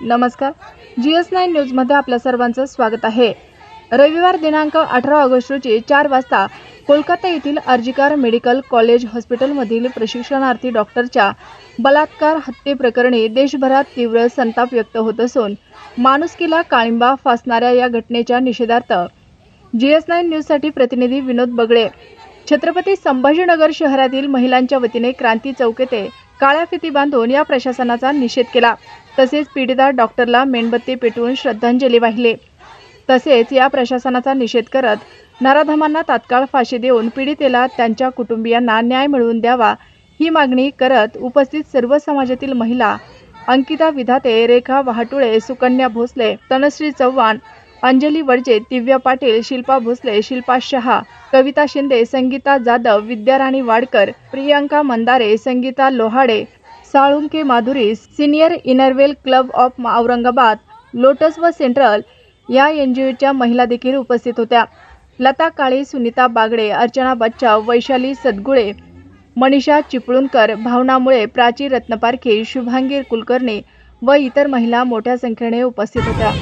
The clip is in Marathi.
नमस्कार. जी एस नाईन न्यूजमध्ये आपल्या सर्वांचं स्वागत आहे. रविवार दिनांक अठरा ऑगस्ट रोजी चार वाजता कोलकाता येथील अर्जिकार मेडिकल कॉलेज हॉस्पिटलमधील प्रशिक्षणार्थी डॉक्टरच्या बलात्कार हत्येप्रकरणी देशभरात तीव्र संताप व्यक्त होत असून माणुसकीला काळिंबा फासणाऱ्या या घटनेच्या निषेधार्थ जी एस नाईन न्यूजसाठी प्रतिनिधी विनोद बगळे. छत्रपती संभाजीनगर शहरातील महिलांच्या वतीने क्रांती चौक येथे काळ्या फिती बांधून या प्रशासनाचा निषेध केला. तसेच पीडिता डॉक्टरला मेणबत्ती पेटवून श्रद्धांजली वाहिली. तसेच या प्रशासनाचा निषेध करत नराधमांना तात्काळ फाशी देऊन पीडितेला त्यांच्या कुटुंबियांना न्याय मिळवून द्यावा ही मागणी करत उपस्थित सर्व समाजातील महिला Ankita Vidhate Rekha Wahatule Sukanya Bhosale Tanashri Chavan Anjali Wadje Divya Patil Shilpa Bhosale Shilpa Shah Kavita Shinde Sangeeta Jadhav Vidyarani Wadkar Priyanka Mandare Sangeeta Lohade Salunke Madhuri senior inner wheel club of Aurangabad lotus व सेंट्रल या एन जी ओच्या महिला देखील उपस्थित होत्या. लता काळे सुनीता बागडे अर्चना बच्चाव वैशाली सदगुळे मनीषा चिपळूणकर भावनामुळे प्राची रत्नपारखे शुभांगीर कुलकर्णी व इतर महिला मोठ्या संख्येने उपस्थित होत्या.